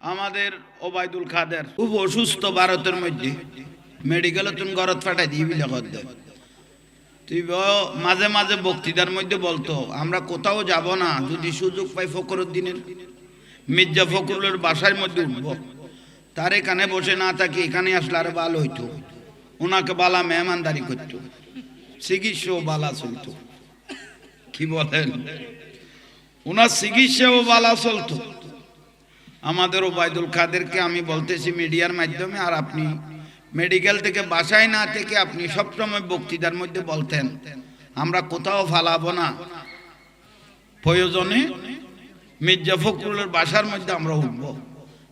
আমাদের ওবায়দুল খাদের খুব অসুস্থ ভারতের মধ্যে। মেডিকেলে তুমি ঘরত ফাটাই দিয়ে বিলে তুই মাঝে মাঝে বক্তৃতার মধ্যে বলতো, আমরা কোথাও যাব না, যদি সুযোগ পাই ফকরুদ্দিনের মির্জা ফখরুলের বাসার মধ্যে উঠব। তার এখানে বসে না থাকি, এখানে আসলে আরও ভালো হইতো। ওনাকে বালা মেহমানদারি করতো। চিকিৎসাও বালা চলতো। কি বলেন? ওনার চিকিৎসাও বালা চলতো। আমাদের ওবায়দুল কাদেরকে আমি বলতেছি মিডিয়ার মাধ্যমে, আর আপনি মেডিকেল থেকে বাসায় না থেকে আপনি সবসময় বক্তৃতার মধ্যে বলতেন, আমরা কোথাও ফালাবো না। প্রয়োজনে মির্জা ফখরুলের বাসার মধ্যে আমরা উঠব।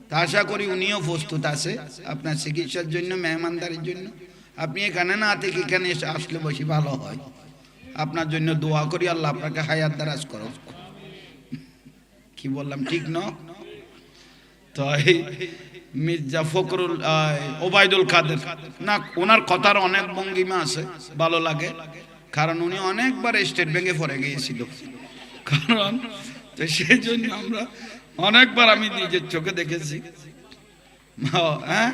তা আশা করি উনিও প্রস্তুত আছে আপনার চিকিৎসার জন্য, মেহমানদারির জন্য। আপনি এখানে না থেকে এখানে এসে আসলে বেশি ভালো হয়। আপনার জন্য দোয়া করি, আল্লাহ আপনাকে হায়াত দারাজ করো কি বললাম, ঠিক না? তো এই মির্জা ফখরুল ওবায়দুল কাদের। না, ওনার কথার অনেক ভঙ্গিমা আছে, ভালো লাগে। কারণ উনি অনেকবার স্টেট ব্যাংকে পড়ে গিয়েছিল। কারণ, তো সেই জন্য আমরা অনেকবার আমি নিজের চোখে দেখেছি। হ্যাঁ?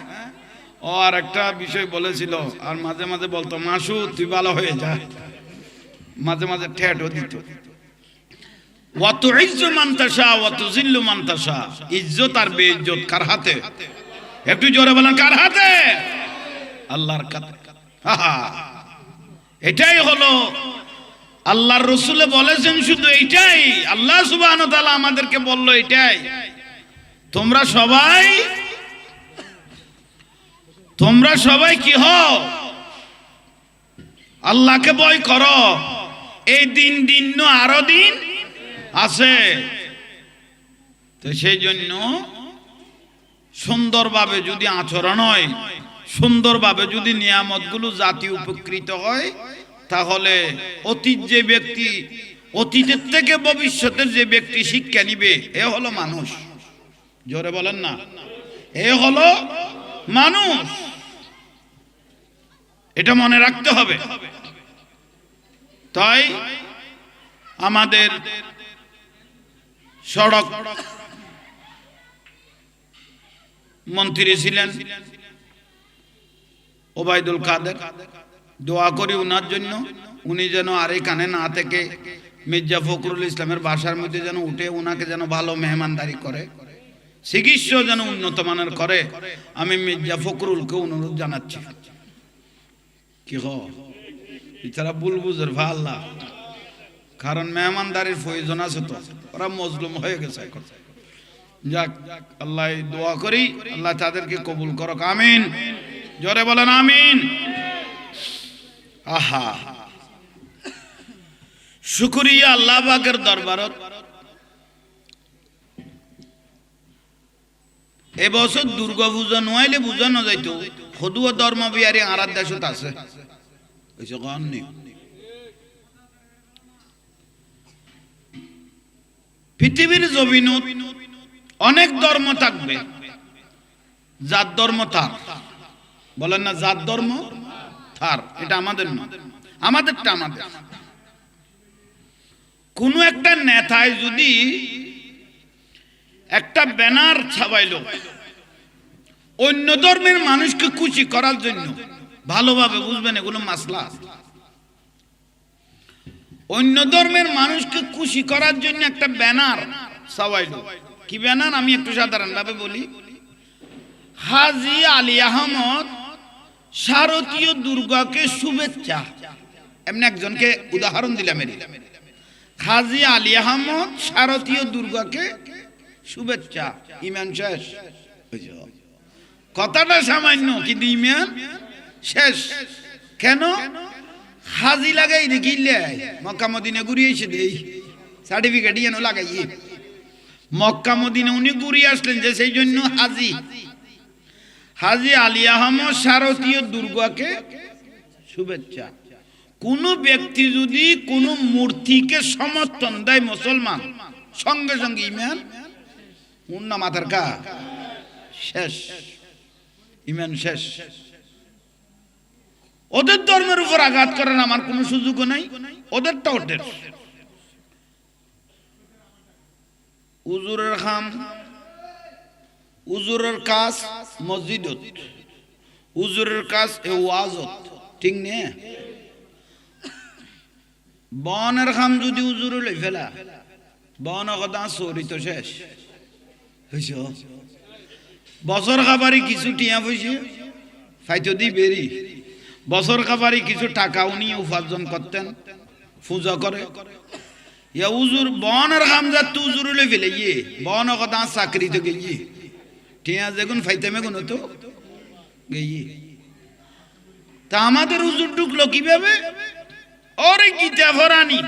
ও আর একটা বিষয় বলেছিল, আর মাঝে মাঝে বলতো মাসু তুই ভালো হয়ে যা। মাঝে মাঝে ঠেটও দিত। ইজ্জত আর হাতে? একটু জোরে বলেন, কার হাতে? এটাই হলো রসুলে বলেছেন শুধু এইটাই। আল্লাহ আমাদেরকে বলল এটাই। তোমরা সবাই তোমরা সবাই কি হও? আল্লাহকে ভয় করো। এই দিন দিন আরও দিন আছে। তো সেই জন্য সুন্দরভাবে যদি আচরণ হয়, সুন্দরভাবে যদি নিয়ামতগুলো জাতি উপকৃত হয়, তাহলে অতীত যে ব্যক্তি, অতীতের থেকে ভবিষ্যতের যে ব্যক্তি শিক্ষা নিবে, এ হলো মানুষ। জোরে বলেন না। এ হলো মানুষ। এটা মনে রাখতে হবে। তাই আমাদের সড়ক। মন্ত্রী ছিলেন ওবায়দুল কাদের। দোয়া করি উনার জন্য, উনি যেন আর এখানে না থেকে মির্জা ফখরুল ইসলামের বাসার মধ্যে যেন উঠে উনাকে যেন ভালো মেহমানদারি করে চিকিৎসা যেন উন্নত মানের করে। আমি মির্জা ফখরুলকে অনুরোধ জানাচ্ছি। কি হ? এছাড়া বুলবুজের ভাল্লা। কারণ মেহমানদারির প্রয়োজন আছে তো। ওরা মজলুম হয়ে গেছে এখন। যাক, আল্লাহ দোয়া করি, আল্লাহ তাদেরকে কবুল করক, আমিন। জোরে বলেন আমিন। আহা। শুকরিয়া আল্লাহ পাকের দরবারত। এবছর দুর্গা পূজা নোয়াইলে বুঝানো যাইতো সদুয়া ধর্ম বিহারী আরার দেশত আছে। কইছে, কন নি? পৃথিবীর জমিনত অনেক ধর্ম থাকবে। জাত ধর্ম তার। বলেন না, জাত ধর্ম তার। এটা আমাদের না। আমাদেরটা আমাদের। কোন একটা নেতায় যদি একটা ব্যানার ছাপাইলো, অন্য ধর্মের মানুষকে খুশি করার জন্য, ভালোভাবে বুঝবেন এগুলো মাসলা। অন্য ধর্মের মানুষকে খুশি করার জন্য একটা ব্যানার ছাপাইলো কি ব্যানার? আমি একটু সাধারণ ভাবে বলি। হাজি আলী আহমদ শারদীয় দুর্গাকে শুভেচ্ছা। এমনি একজনকে উদাহরণ দিলাম হাজি আলী আহমদ শারদীয় দুর্গাকে শুভেচ্ছা। ইমান শেষ? কথাটা সামান্য, কিন্তু ইমান শেষ। কেন? হাজি লাগাই দেখিলে মক্কা মদিনে ঘুরিয়ে এসে দেই সার্টিফিকেট যেন লাগাই মক্কা মদিনে উনি ঘুরিয়ে আসলেন যে সেই জন্য হাজি। হাজি আলী আহমদ শারদীয় দুর্গাকে শুভেচ্ছা। কোন ব্যক্তি যদি কোন মূর্তিকে সমর্থন দেয় মুসলমান, সঙ্গে সঙ্গে ইমান উন্না মাথার কা শেষ। ইমান শেষ। ওদের ধর্মের উপর আঘাত করার আমার কোনো সুযোগও নাই ওদেরটা ওদের উজুরের খাম, উজুরের কাজ মসজিদত, উজুরের কাজ এ ওয়াজত, ঠিক নে? বনের খাম যদি উজুরে লই ফেলা, বন কথা চৌরি তো শেষ। হইছ? বছর খাবারই কিছু টিয়া পয়সা, ফাইতো দি বেরি। বছর খাবারই কিছু টাকা উনি উপার্জন করতেন, পূজা করে। ইয়া উজুর বনের উজুর ফেলে ইয়ে বন কথা চাকরি তো যেগুন ফাইতেমে গুণ তো তা আমাদের উজুর ঢুকলো কীভাবে? ওরে গীতা ফরানি।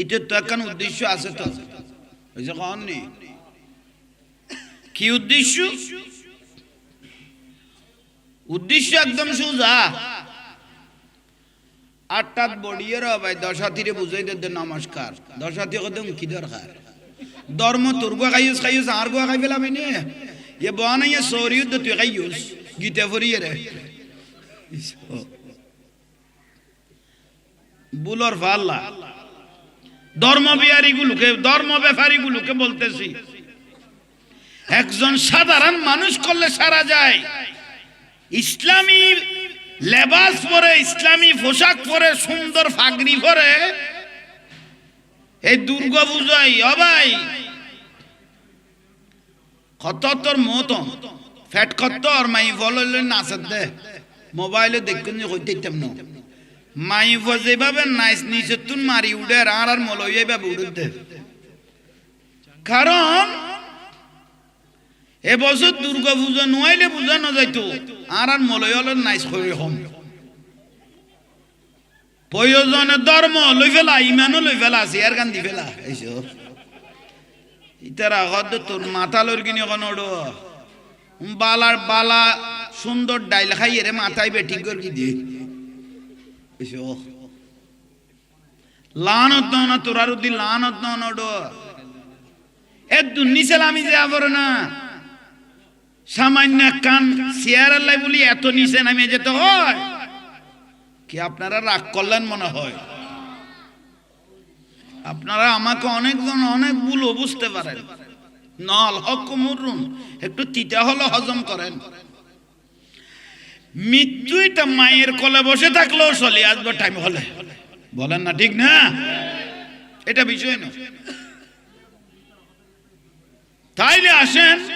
এটার তো একখান উদ্দেশ্য আছে তো। ওই যে কি উদ্দেশ্য? উদ্দেশ্য একদম সোজা। আটটাত বড়িয়ে ভাই দশাতিরে বুঝাই দে নমস্কার দশাতি কদম কি দরকার ধর্ম তোর গো খাইস খাইস আর গো খাই পেলাম নে এ বনা ইয়ে সরিউ তো তুই খাইস গীতা ফরিয়ে রে বুলর ফাল্লা ধর্ম বিহারীগুলোকে ধর্ম ব্যাপারীগুলোকে বলতেছি। একজন সাধারণ মানুষ করলে সারা যায়। ইসলামী লেবাস পরে, ইসলামী পোশাক পরে, সুন্দর ফাগরি পরে, এই দুর্গা পূজায় অবাই কত তোর মতন ফ্যাট কত? আর মাই ফলে নাচত দে। মোবাইলে দেখুন হইতে না। মাই যেভাবে নাইস নিচে তুন মারি উঠে আর আর মলই এইভাবে উঠতে কারণ এবছর দুর্গা পূজা নোয়াইলে পূজা না যাইতো আর আর মলয় হলে নাইস করে হম প্রয়োজনে ধর্ম লই ফেলা ইমানও লই ফেলা আছে আর গান্ধি ফেলা এইসব ইতার আগত তোর মাথা লর কিনি এখন বালার বালা সুন্দর ডাইল খাইয়ে রে মাথায় বেঠিক করে কি দিয়ে এইসব লানত না তোরার উদ্দি লানত না এ দুর্নিসেল আমি যে আবর না সামান্য কান চেয়ার আল্লাহ বলি এত নিচে নামিয়ে যেতে হয়। কি আপনারা রাগ করলেন মনে হয়? আপনারা আমাকে অনেকজন অনেক ভুলও বুঝতে পারেন। নল হক মুরুন, একটু তিতা হলো হজম করেন। মৃত্যু এটা মায়ের কোলে বসে থাকলেও চলে আসবে টাইম হলে। বলেন না ঠিক না? এটা বিষয় না। তাইলে আসেন।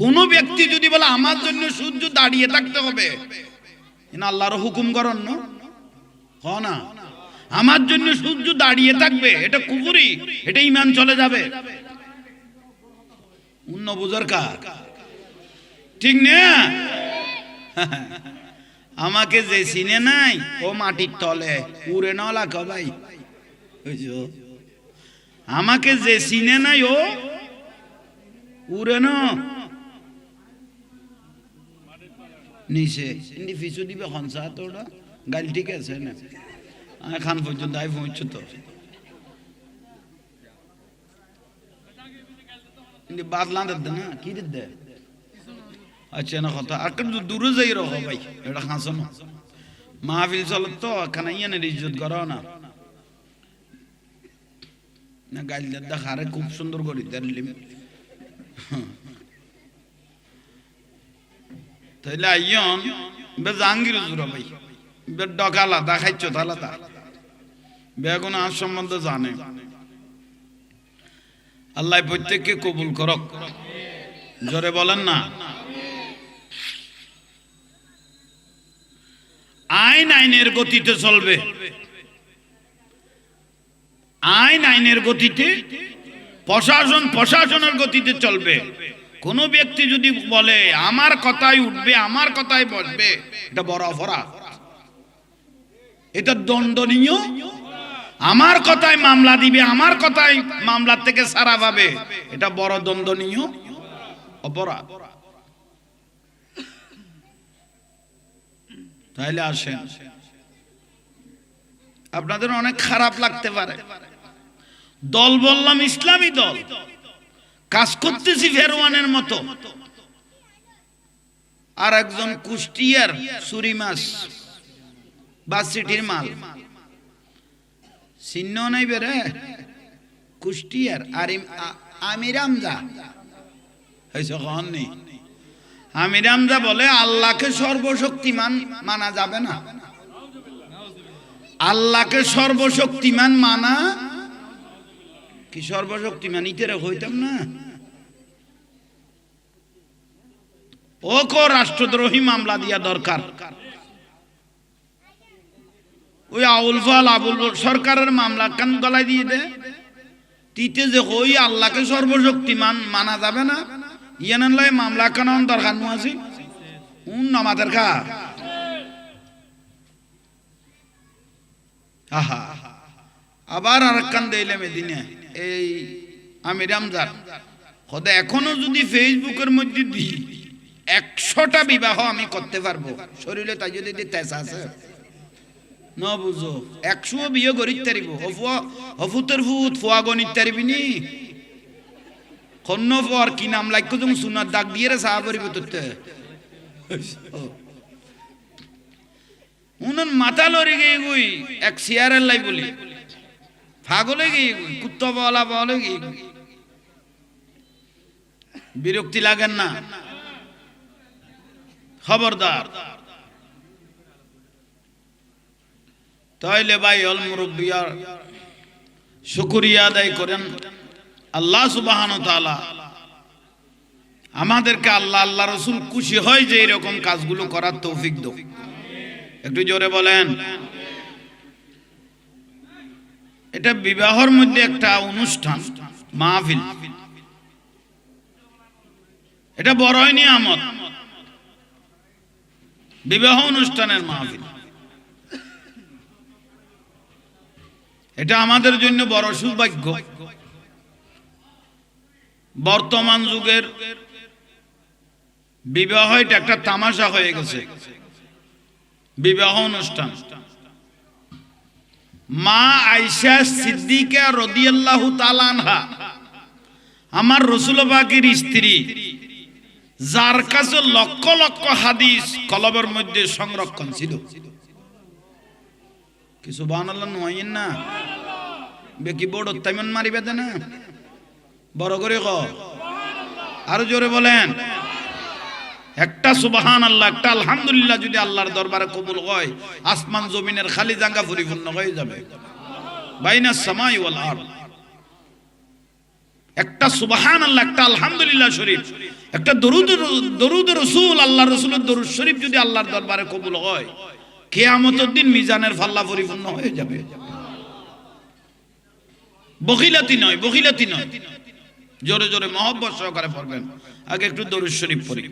কোন ব্যক্তি যদি বলে, আমার জন্য সূর্য দাঁড়িয়ে থাকতে হবে। না আল্লাহর হুকুম করেন না। আমার জন্য সূর্য দাঁড়িয়ে থাকবে। এটা কুকুরি এটা ইমান চলে যাবে। অন্য বুঝার কা ঠিক না? আমাকে যে চিনে নাই, ও মাটির তলে। উড়ে নলা বুঝছ? আমাকে যে চিনে নাই, ও উড়ে না। নিচে। ইন্দি ফিসু দিবে হনসা তো ওটা গাল ঠিক আছে না? খান পর্যন্ত আই পৌঁছো তো। ইন্দি বাদলা দে না, কি দে আচ্ছা না কথা, আর কিন্তু দূরে যাই রহ ভাই, এটা খাঁসো না মাহফিল চলত তো, এখানে ইয়ে ইজ্জত করো না। না গাইল দাদা হারে খুব সুন্দর করি দিলিম তাইলে আইয়ন বে জাহাঙ্গীর জুরা ভাই, বে ডকা আলাদা খাইছ আলাদা। বেগুন আর সম্বন্ধে জানে। আল্লাহ প্রত্যেককে কবুল করক। জোরে বলেন না। আইন আইনের গতিতে চলবে। আইন আইনের গতিতে প্রশাসন প্রশাসনের গতিতে চলবে। কোন ব্যক্তি যদি বলে, আমার কথাই উঠবে, আমার কথাই বসবে, এটা বড় অপরাধ। এটা দণ্ডনীয়। আমার কথায় মামলা দিবে, আমার কথায় মামলার থেকে সারা পাবে। এটা বড় দণ্ডনীয় অপরাধ। তাইলে আসেন। আপনাদের অনেক খারাপ লাগতে পারে। দল বললাম, ইসলামী দল। কাজ করতেছি ফেরওয়ানের মতো। আর একজন কুষ্টিয়ার সুরি মাছ বা সিটির মাল। চিহ্ন নাই বেরে কুষ্টিয়ার আর আমির আমজা। হয়েছে কখন নেই আমির বলে, আল্লাহকে সর্বশক্তিমান মানা যাবে না। আল্লাহকে সর্বশক্তিমান মানা কি সর্বশক্তিমান ইতেরে হইতাম না? ও কো রাষ্ট্রদ্রোহী মামলা দিয়া দরকার। ওই আউল ফাল আবুল সরকারের মামলা কান গলায় দিয়ে দে। তিতে যে হই আল্লাহকে সর্বশক্তিমান মানা যাবে না। ইয়ান লয় মামলা কান দরকার নু আছে উন নামাদের খা। আহা। আবার আর কান দিলে মেদিনে এই আমি রামজান। খোদা, এখনও যদি ফেসবুকের মধ্যে দিই, একশোটা বিবাহ আমি করতে পারব। শরীরে তাই যদি তেজ আছে। ন বুঝো একশো বিয়ে করি তারিব হফুতের ফুত ফুয়া গণিত তারিবি নি? কন্ন পর কি নাম লাইক তুমি সুনার দাগ দিয়ে রে সাহা করিব তোতে উনন মাথা লড়ে গিয়ে গুই এক সিয়ারের লাই বলি। ফাগলে কুত্তা বলা বলে বিরক্তি লাগেন না? খবরদার। তাইলে ভাই অল মুরব্বিয়ার শুকুরিয়া আদায় করেন। আল্লাহ সুবাহান আমাদেরকে আল্লাহ আল্লাহ রসুল খুশি হয় যে এরকম কাজগুলো করার তৌফিক দো। একটু জোরে বলেন। এটা বিবাহর মধ্যে একটা অনুষ্ঠান, মাহফিল। এটা বড়ই নিয়ামত। বিবাহ অনুষ্ঠানের মাহফিল। এটা আমাদের জন্য বড় সৌভাগ্য। বর্তমান যুগের বিবাহ, এটা একটা তামাশা হয়ে গেছে। বিবাহ অনুষ্ঠান। মা আইসা সিদ্দিকা রদিয়াল্লাহু তালানহা আমার রসুল বাকির স্ত্রী, যার কাছে লক্ষ লক্ষ হাদিস কলবের মধ্যে সংরক্ষণ ছিল। কিছু বানাল নয় না? বেকি বড় তাইমন মারিবে না বড় করে ক আরও জোরে বলেন। একটা সুবাহান আল্লাহ একটা আলহামদুলিল্লাহ যদি আল্লাহর দরবারে কবুল হয়, আসমান জমিনের খালি জায়গা পরিপূর্ণ হয়ে যাবে। বাইনা ওয়াল একটা সুবাহান আল্লাহ একটা আলহামদুলিল্লাহ শরীফ, একটা দরুদ দরুদ রসুল, আল্লাহ রসুলের দরুদ শরীফ যদি আল্লাহর দরবারে কবুল হয়, কেয়ামতের দিন মিজানের ফাল্লা পরিপূর্ণ হয়ে যাবে। বকিলাতি নয় বকিলাতি নয়। জোরে জোরে মহব্বত সহকারে পড়বেন। আগে একটু দরুদ শরীফ পড়ি।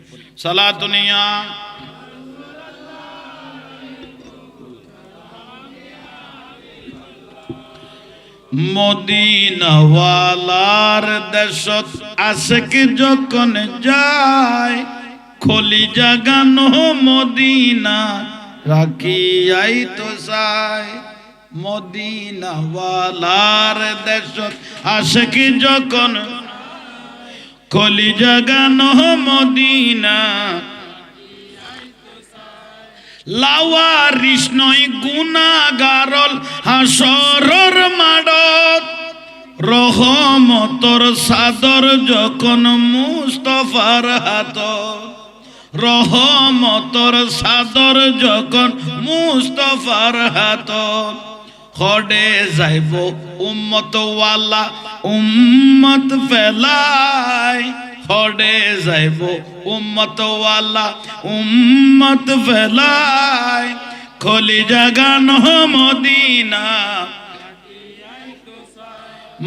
সালাতুনিয়া মদিনাওয়ালার দেশত আশেক যখন যায়, খলি জাগানো মদিনা রাখিয়াই তো চায়। মদিনাওয়ালার দেশত আশেক যখন খলি জাগানো মদিনা। লাওয়ারিস নয় গুনাগারল হাসরর মাডত। রহমতর সাদর যখন মুস্তফার হাত। রহমতর সাদর যখন মুস্তফার হাত। খডে যাইব উম্মত ওয়ালা উম্মত ফেলাই। খডে যাইব উম্মত ওয়ালা উম্মত ফেলাই। খলি জাগানো মদিনা।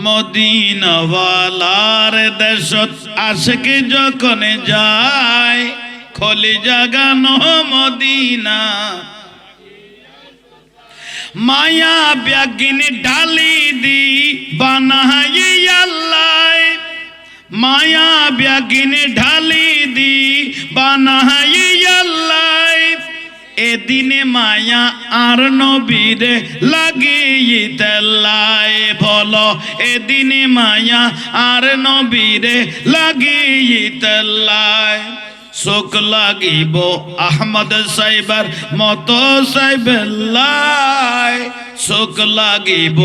মদিনাওয়ালার দেশত আশকে যখন যায় খলি জাগানো মদিনা। মায়া ব্যাগিন ঢালি দি বানাই আল্লাহ। মায়া ব্যাগিন ঢালি দি বানাই আল্লাহ। এদিনে মায়া আর নবীরে লাগিয়ে তেল্লায় বলো, এদিনে মায়া আর নবীরে লাগিয়ে তেল্লায় চোখ লাগিব। আহমদ সাইবার মত সাইবেল্লাই চোখ লাগিব।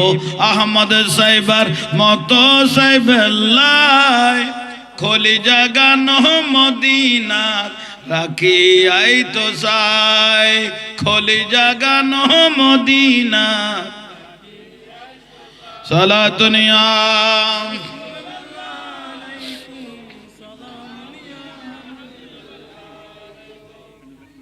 আহমদ সাইবার মত সাইবেল্লাই খলি জাগানো মদিনার, রাখি আই তো সাই খলি জাগানো মদিনা সালাতুনিয়া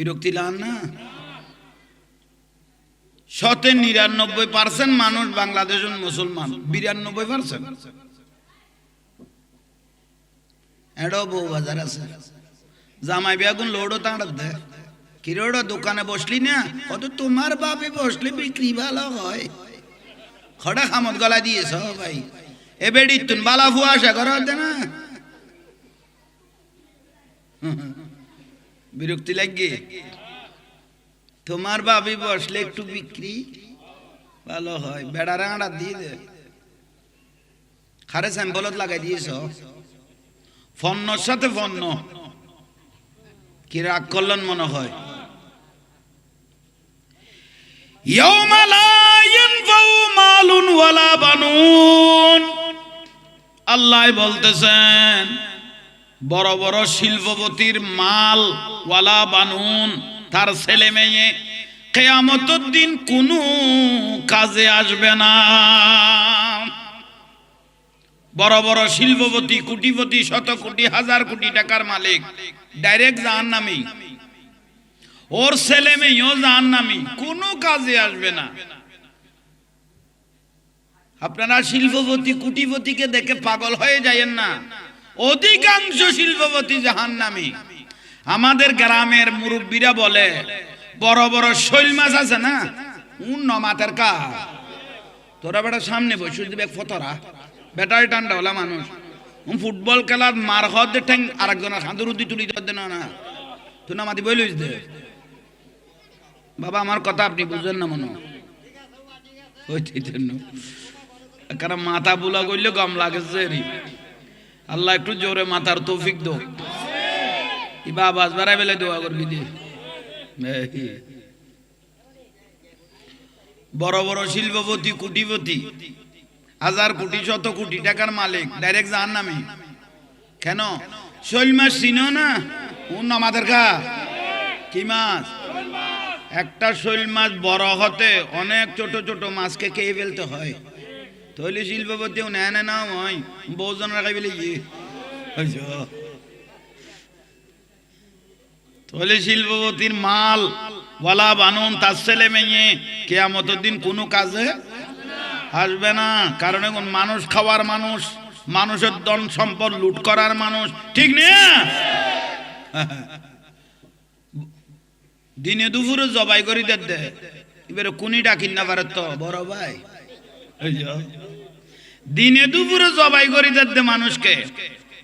বিরক্তি লান না? শতে নিরানব্বই পার্সেন্ট মানুষ বাংলাদেশের মুসলমান। বিরানব্বই পার্সেন্ট? এডো বউ বাজার আছে। জামাই বিয়াগুন লোডও তাঁড়াত দেয় কিরোড় দোকানে বসলি না? কত তোমার বাপে বসলে বিক্রি ভালো হয়। খড়া খামত গলা দিয়েছ ভাই। এ বেড়ি তুন বালা ফুয়া আশা করা হতে না। বিরক্তি লাগে তোমার বাবি বসলে একটু বিক্রি? ভালো হয়, বেড়া রাঙাড়া দিয়ে দে। খারে স্যাম্পলত লাগাই দিয়েছ? ফন্ন সাথে ফন্ন। কি রাগ করলেন মনে হয়? আল্লাহ বলতেছেন বড় বড় শিল্পপতির মাল ওয়ালা বানুন, তার ছেলে মেয়ে কেয়ামতের দিন কোনো কাজে আসবে না। বড় বড় শিল্পপতি, কোটিপতি শত কোটি হাজার কোটি টাকার মালিক, ডাইরেক্ট জাহান নামি ওর ছেলে মেয়েও জাহান নামি কোনো কাজে আসবে না। আপনারা শিল্পপতি, কুটিপতিকে দেখে পাগল হয়ে যায়েন না। অধিকাংশ শিল্পপতি জাহান নামি আমাদের গ্রামের মুরব্বীরা বলে, বড় বড় শৈল মাছ আছে না? উন মাতের কা তোরা বেটা সামনে বসে দিবে ফতরা। বেটারি ঠান্ডা হলা মানুষ। ফুটবল খেলার মার হদ ঠ্যাং আরেকজনের হাঁদুর উদ্দি তুলি দে, না না। তুই না মাতি বইলিস দে। বাবা, আমার কথা আপনি বুঝবেন না মনে। হইতে জন্য। কারণ মাথা বুলা করলে গম লাগেছে রে। আল্লাহ একটু জোরে মাথার তৌফিক দো ইবা আবাজ বেলে দোয়া করবি বড় বড় শিল্পপতি, কুটিপতি, হাজার কোটি, শত কোটি টাকার মালিক ডাইরেক্ট জাহান নামে কেন? শৈল মাছ চিনো না? উন আমাদের কা কি মাছ? একটা শৈল মাছ বড় হতে অনেক ছোট ছোট মাছকে খেয়ে ফেলতে হয়। তাহলে শিল্পপতিও নেয় না নাও হয়। বহুজন রাখাই বলে ইয়ে তাহলে শিল্পপতির মাল ওয়ালা বানুন, তার ছেলে মেয়ে, কেয়ামতের দিন কোনো কাজে আসবে না। কারণ এখন মানুষ খাওয়ার মানুষ, মানুষের দন সম্পদ লুট করার মানুষ, ঠিক না? দিনে দুপুরে জবাই করি দে। এবারে কোনি ডাকিন না পারে তো, বড় ভাই। দিনে দুপুরে জবাই করি দে দে মানুষকে।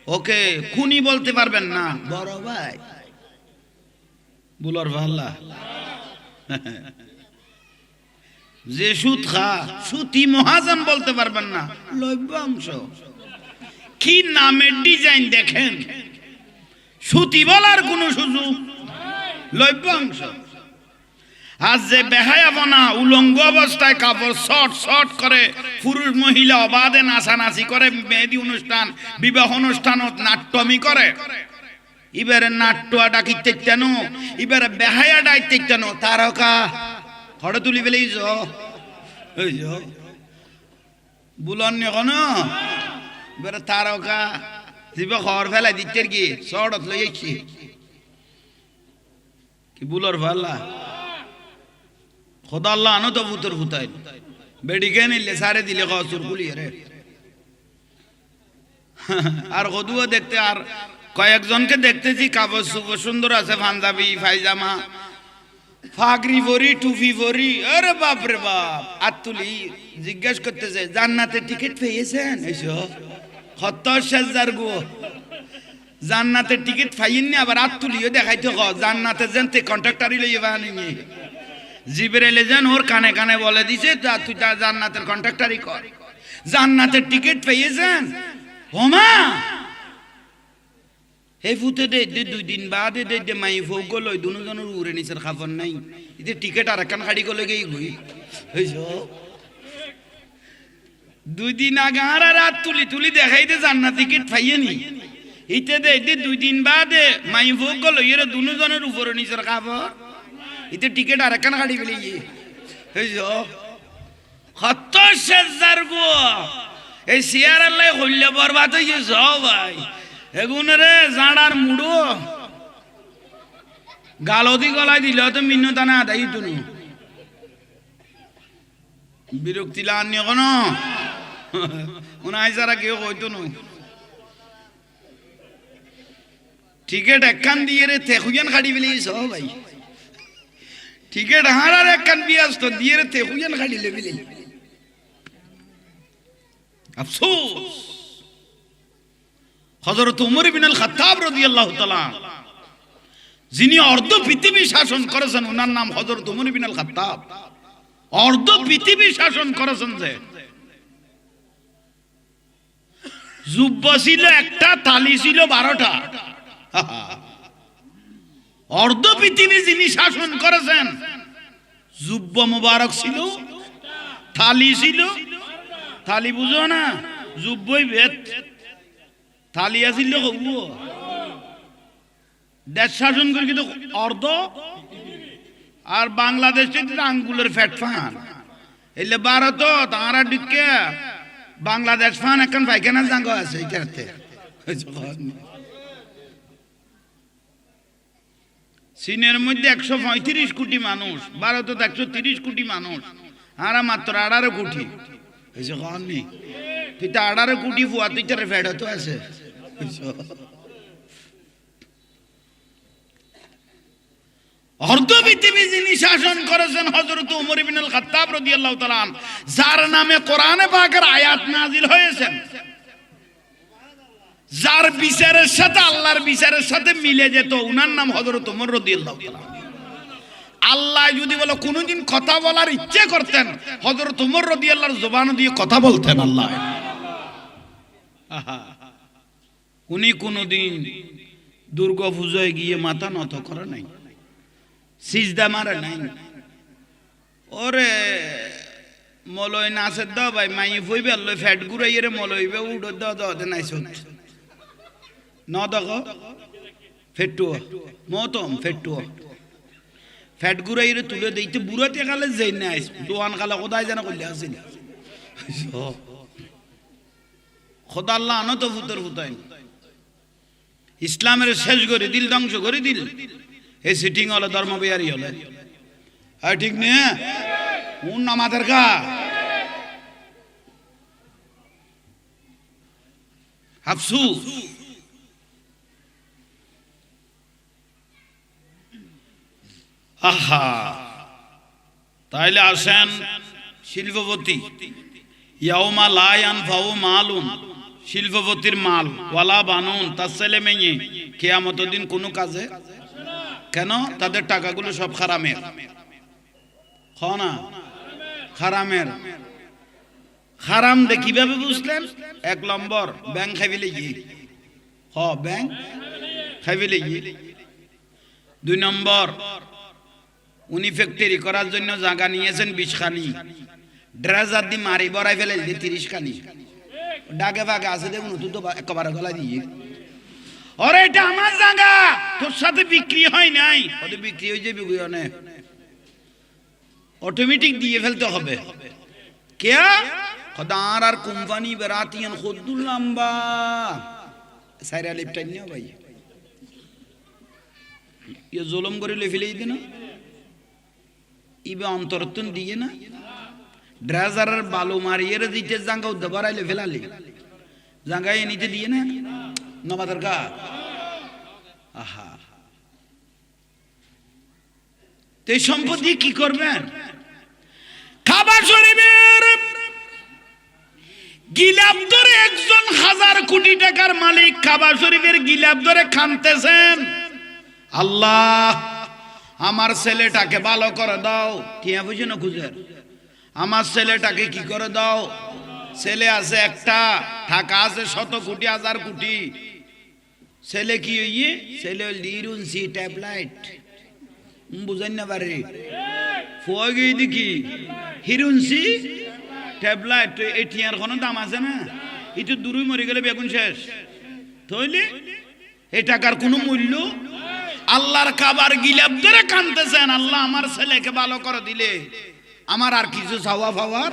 ওকে খুনি বলতে পারবেন না। বড় ভাই। বুলার ভাল্লা। যে সুদ খা সুতি মহাজন বলতে পারবেন না। লভ্যাংশ কি নামের ডিজাইন দেখেন? সুতি বলার কোন সুযোগ? লভ্যাংশ আজ যে বেহায়াবনা উলঙ্গ অবস্থায় কাপড় শর্ট শর্ট করে, পুরুষ মহিলা অবাধে নাচানাচি করে, মেহেদি অনুষ্ঠান, বিবাহ অনুষ্ঠান নাট্যমি করে। এবারে নাট্য ডাকিতে কেন? এবারে বেহায়া ডাইতে কেন? তারকা হড়ে তুলি য, বুলন এখন এবারে তারকা জিবে খর ফেলাই দিতে কি? শর্টত লইছি কি বুলর ভাল্লা খোদা আল্লাহ আনো তো ভূতর ভূতাই বেডিকে নিলে সারে দিলে কসুর গুলি রে। আর কদুও দেখতে, আর কয়েকজনকে দেখতেছি সুপ- সুন্দর আছে, পাঞ্জাবি, পায়জামা, ফাগরি ভরি, টুপি ভরি। আরে বাপ রে বাপ, আর তুলি জিজ্ঞেস করতেছে, জান্নাতে টিকিট পেয়েছেন? এসো। সত্তর হাজার গো। জান্নাতের টিকিট পাইনি, আবার আর তুলিও দেখাইতে জান্নাতে যেন তে কন্ট্রাক্টারি লইয়ে বানিয়ে জিবরেলে যেন ওর কানে কানে বলে দিছে, যা তুই যা জান্নাতের কন্ট্রাক্টারি কর। জান্নাতের টিকিট পেয়েছেন ওমা এই ফুতে দে দে দুই দিন বাদে দে দে মাই ফোক গলো দুজনের উড়ে নিচের খাবার নাই। এতে টিকিট আর একখান খাড়ি গলে গেই গই হইছ দুই দিন আগে আর রাত তুলি তুলি দেখাই দে জান্নাত টিকিট পাইয়ে নি। ইতে দে দে দুই দিন বাদে মাই ফোক গলো এর দুজনের উপরে নিচের খাবার। আর একখান খাড়ি ফেলে গিয়ে হইছ সত্তর হাজার গো এই চেয়ার আল্লাহ হইলে বরবাদ হয়ে যাও ভাই এগুন রে জাড়ার মুড়ো গালতি গলায় দিলে তো মিন্ন তানা আদাই তুনু বিরক্তি লানি কোন উনাই যারা কেউ কইতো নু টিকেট একখান দিয়ে রে তেকুয়ান খাড়ি ফেলে সব ভাই টিকেট হারার একখান বিয়াস্ত দিয়ে রে তেকুয়ান খাড়ি লে ফেলে আফসোস। হজরত উমর বিন আল খাত্তাব রাদিয়াল্লাহু তাআলা, যিনি অর্ধ পৃথিবী শাসন করেছেন ওনার নাম হজরত উমর বিন আল খাত্তাব অর্ধ পৃথিবী শাসন করেছেন যে, জুব্ব ছিল একটা, তালি ছিল বারোটা। অর্ধ পৃথিবী যিনি শাসন করেছেন, জুব্ব মুবারক ছিল, থালি ছিল। থালি বুঝো না, জুব্বই ভেদ থালি আছিল দেশ শাসন করে কিন্তু অর্ধ। আর বাংলাদেশে আঙ্গুলের ফ্যাট ফান এলে ভারত তাঁরা ডিকে বাংলাদেশ ফান এখন পাইখানা জাঙ্গ আছে এখানে চীনের মধ্যে একশো পঁয়ত্রিশ কোটি মানুষ, ভারতত একশো তিরিশ কোটি মানুষ আর মাত্র আঠারো কোটি। হয়েছে তুই তো আঠারো কোটি ফুয়া তুই তার ফেড তো আছে। অর্ধ পৃথিবী যিনি শাসন করেছেন হজরত উমর বিন খাত্তাব রাদিয়াল্লাহু তাআলা যার নামে কোরআনে পাকের আয়াত নাজিল হয়েছেন যার বিচারের সাথে আল্লাহর বিচারের সাথে মিলে যেত, উনার নাম হজরত উমর রাদিয়াল্লাহু আল্লাহ যদি বলো, কোনোদিন কথা বলার ইচ্ছে করতেন হজরত উমর রাদিয়াল্লাহর জবান দিয়ে কথা বলতেন আল্লাহ। উনি কোনোদিন দুর্গা পুজোয় গিয়ে মাথা নত করে নাই, সিজদা মারে নাই। ওরে, মলয় নাচের দাও ভাই মাই ফইবে ফ্যাট গুড়াইয়ে মলইবে উড়ো দাও দাও নাই সত ন দেখো ফেটুয়া, মতম, ফেটুয়া। ফ্যাট গুড়াইয়ে তুলে দিতে বুড়াতে কালে যাই নাই দোয়ান কালে কোথায় যেন করলে আসিল খোদা আল্লাহ আনো তো ভূতর ভূতাই ইসলামের শেষ করে দিল, ধ্বংস করে দিল। এই সিটিং হলে ধর্ম বিহারি হলে। আর ঠিক নেই উন আমাদের কা আফসুস আহা। তাইলে আসেন শিল্পপতি। ইয়াউমা লা ইয়ানফাউ মালুন, শিল্পপতির মাল, ওয়ালা বানুন, তার ছেলে মেয়ে, কেয়ামত দিন কোনো কাজে? কেন? তাদের টাকাগুলো সব খারামের। খ না হারামের হারাম দে কীভাবে বুঝলেন? এক নম্বর, ব্যাংক খাইবিলে গিয়ে হ, ব্যাংক খাইবিলে গিয়ে দুই নম্বর উনি ফ্যাক্টরি করার জন্য জায়গা নিয়েছেন বিশ খানি ড্রেজার দি মারি বড়াই ফেলে দিয়ে তিরিশ খানি ডাকে ফাঁকে আছে দেখুন তুই তো একেবারে গলা দিয়ে ওরে, এটা আমার জায়গা! তোর সাথে বিক্রি হয় নাই। ওদের বিক্রি হয়ে যাবে গুয়নে অটোমেটিক দিয়ে ফেলতে হবে। কে খদার আর কোম্পানি বেরাতিয়ান খদ্দুল লম্বা। সাইরা লিপটাই নিও ভাই। ইয়ে জুলুম করে লে ফেলে দিন ইবে অন্তরতুন দিয়ে না? ড্রেজারের বালু মারিয়ে দিতে জাঙ্গা উদ্দে বাড়াইলে ফেলালি। জাঙ্গাই নিতে দিয়ে না? নবাদের গা। আহা। তো সম্পত্তি কি করবেন? খাবার শরীফের গিলাপ ধরে একজন হাজার কোটি টাকার মালিক খাবার শরীফের গিলাপ ধরে খানতেছেন। আল্লাহ! আমার ছেলেটাকে ভালো করে দাও। টিয়া বুঝে না খুঁজে? আমার ছেলেটাকে কি করে দাও? ছেলে আছে একটা টাকা আছে শত কোটি, হাজার কোটি। ছেলে কি হইয়ে ছেলে লিরুন সি ট্যাবলাইট। বুঝেন না পারে ফুয়া দেখি হিরুনসি ট্যাবলাইট এই টিয়ার কোনো দাম আছে না? এটু দূরই মরে গেলে বেগুন শেষ। তৈলে, এই টাকার কোনো মূল্য আল্লাহর খাবার গিলাপ ধরে কানতেছেন, আল্লাহ আমার ছেলেকে ভালো করে দিলে। আমার আর কিছু চাওয়া পাওয়ার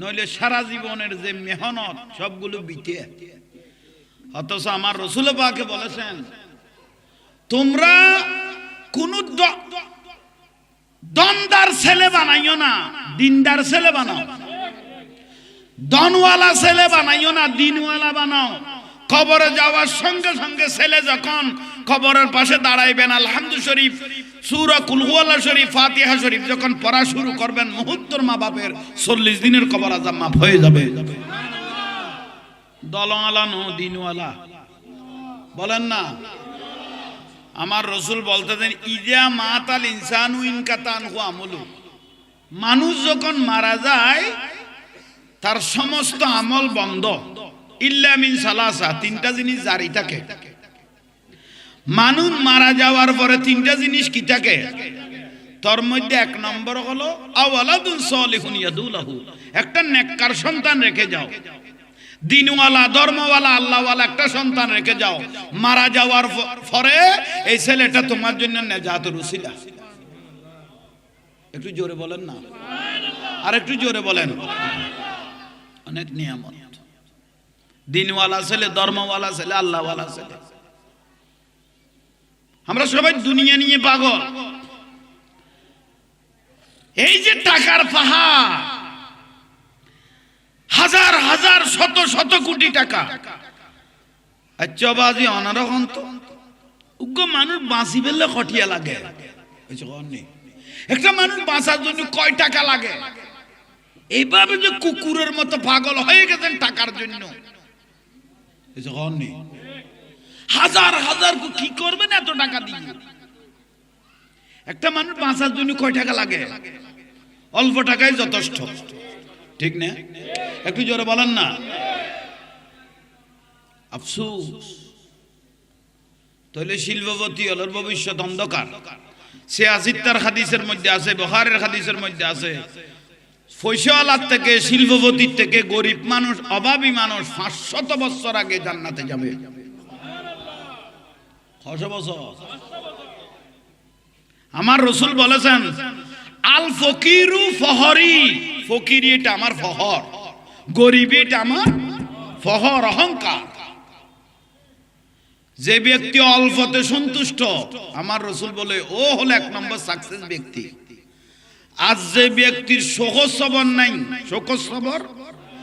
নইলে সারা জীবনের যে মেহনত, সবগুলো বিটে অথচ আমার রসুল পাকে বলেছেন, তোমরা কোন দনদার ছেলে বানাইও না, দিনদার ছেলে বানাও। দনওয়ালা ছেলে বানাইও না, দিনওয়ালা বানাও। কবরে যাওয়ার সঙ্গে সঙ্গে ছেলে যখন কবরের পাশে দাঁড়াইবেন আলহামদু শরীফ সুরা কুলহুয়াল্লা শরীফ, ফাতিহা শরীফ যখন পড়া শুরু করবেন, মুহূর্তর মা বাপের চল্লিশ দিনের কবর আজাম মাফ হয়ে যাবে। দলওয়ালা নো দিনওয়ালা। বলেন না। আমার রসুল বলতেছেন, ইজা মাতাল ইনসানু ইনকাতান হু আমলু। মানুষ যখন মারা যায়, তার সমস্ত আমল বন্ধ। ইল্লামিন তিনটা জিনিস জারি থাকে। মানুষ মারা যাওয়ার পরে তিনটা জিনিস কি থাকে? তোর মধ্যে এক নম্বর হলো একটা নেককার সন্তান রেখে যাও। দিনওয়ালা, ধর্মওয়ালা, আল্লাহওয়ালা একটা সন্তান রেখে যাও। মারা যাওয়ার পরে এই ছেলেটা তোমার জন্য নেজাত রুসিলা একটু জোরে বলেন না? আর একটু জোরে বলেন। অনেক নিয়ামত। দিনওয়ালা ছেলে, ধর্মওয়ালা ছেলে, আল্লাহওয়ালা ছেলে। আমরা সবাই দুনিয়া নিয়ে পাগল। এই যে টাকার পাহাড়, হাজার হাজার, শত শত কোটি টাকা। আচ্ছা বাজি অনারকম তো। উগ্র মানুষ বাঁচি ফেললে খটিয়া লাগে। একটা মানুষ বাঁচার জন্য কয় টাকা লাগে? এইভাবে যে কুকুরের মতো পাগল হয়ে গেছেন টাকার জন্য। হাজার হাজার কি করবেন এত টাকা দিয়ে? একটা মানুষ বাঁচার জন্য কয় টাকা লাগে? অল্প টাকায় যথেষ্ট। ঠিক না? একটু জোরে বলেন না। আফসুস। তাহলে শিল্পপতি হলোর ভবিষ্যৎ অন্ধকার। সে আজিত্তার হাদিসের মধ্যে আছে বহারের হাদিসের মধ্যে আছে। ফৈশালার থেকে শিল্পপতির থেকে গরিব মানুষ, অভাবী মানুষ পাঁচশত বছর আগে জান্নাতে যাবে। আমার রসুল বলেছেন, আল ফকিরু ফহরি। ফকির এটা আমার ফহর। গরিব এটা আমার ফহর, অহংকার। যে ব্যক্তি অল্পতে সন্তুষ্ট, আমার রসুল বলে, ও হলো এক নম্বর সাকসেস ব্যক্তি। আজ যে ব্যক্তির সহজ সবর নাই সহজ সবর